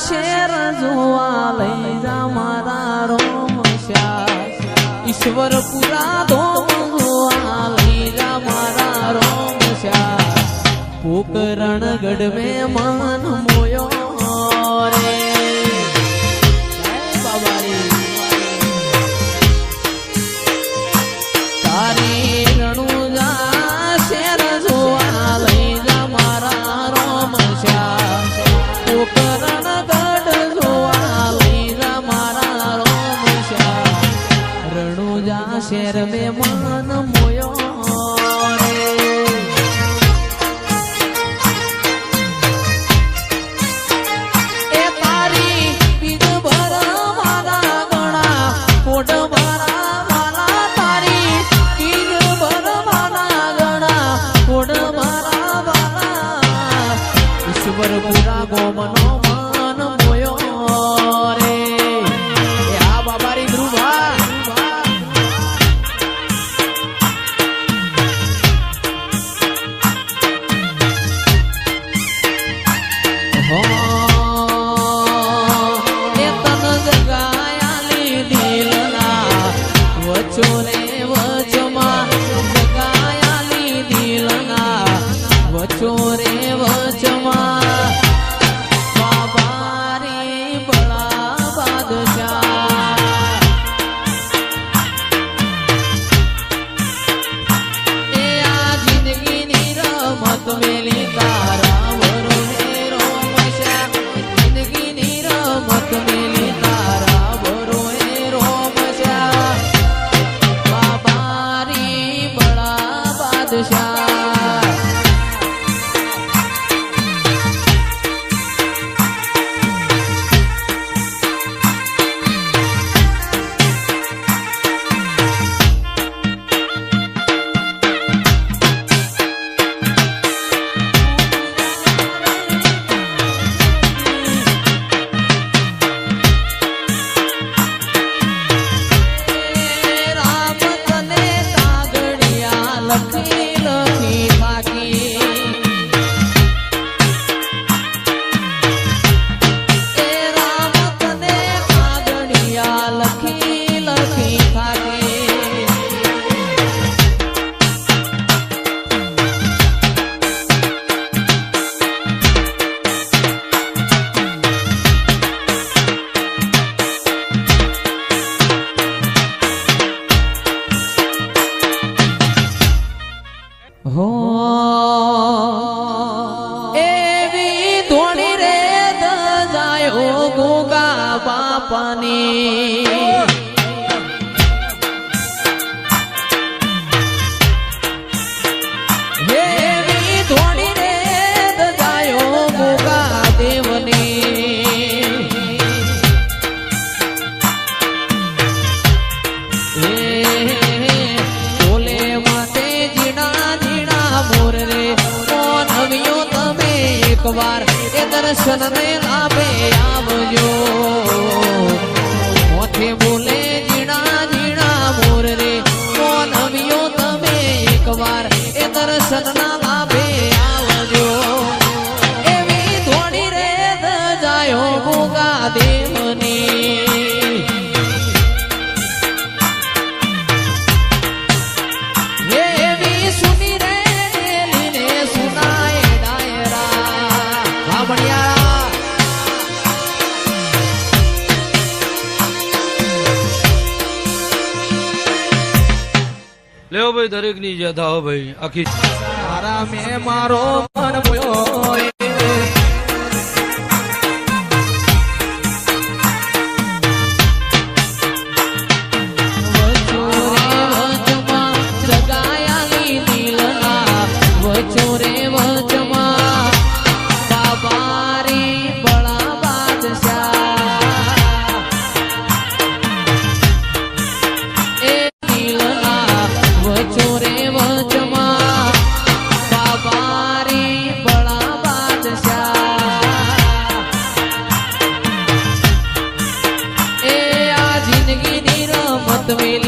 Share જોવા લઈ જા મારા રોમ ઈશ્વર પુરા ધોમ જોવા લઈ જા મારા રોમ પોકરણ ગઢ મે મન મોયો તારી looking એકવાર એ દર્શન ને લાભે આવજો. મોથે બોલે જીણા જીણા મોર રે, કોણ આવ્યો તમે એકવાર? એ દર્શન ના લાભે લેવો ભાઈ દરેકની ઈજા હો ભાઈ આખી મારા મેં મારો મન the way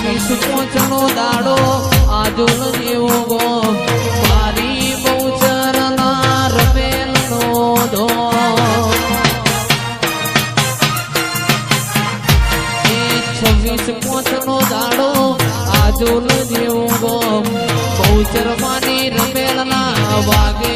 સુકો ચણો દાડો આજોલ જેવો ગો મારી બહુ ચરના રમેલ નો ધો છવ્વીસ પોચનો દાડો આજોલ જેવો ગો વાગે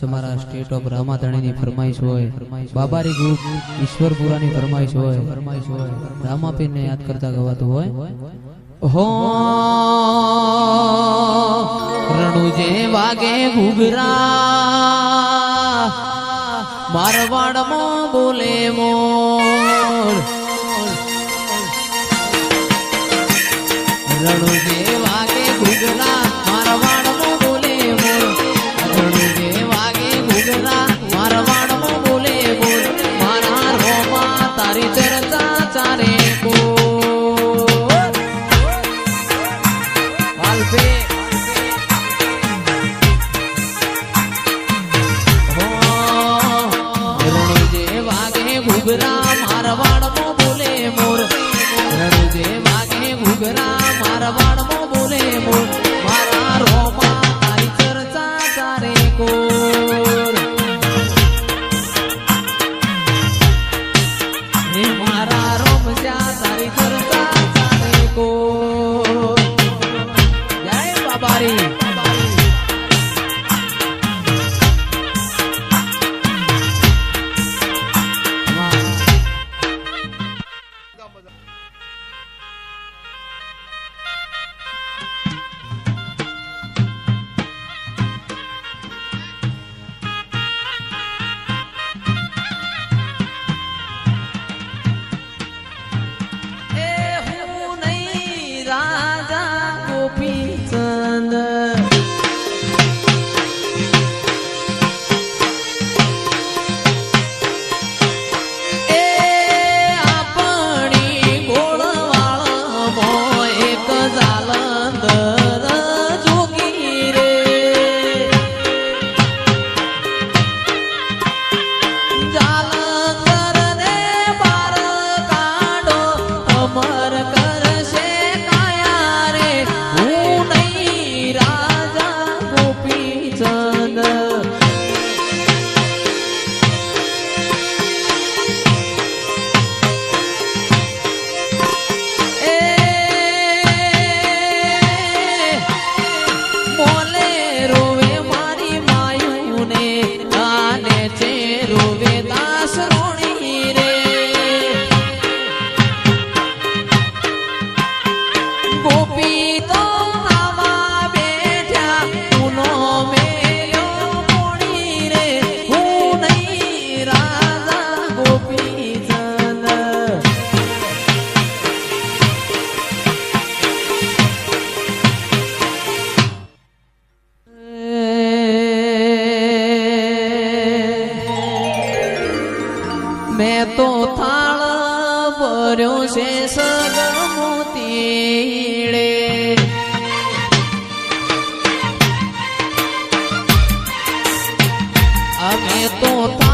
ખાસ અમારા સ્ટેટ ઓફ રામાધણીની ફરમાઈશ હોય બાબારી ગ્રુપ ઈશ્વરપુરાની ફરમાઈશ હોય ફરમાઈશ હોય રામાપીરને યાદ કરતા ગવાતું હોય હો રણુજે વાગે ઘુઘરા મારવાડમાં બોલે મોર રણુજે you? promete કર્યો છે સગમોતીડે અમે તો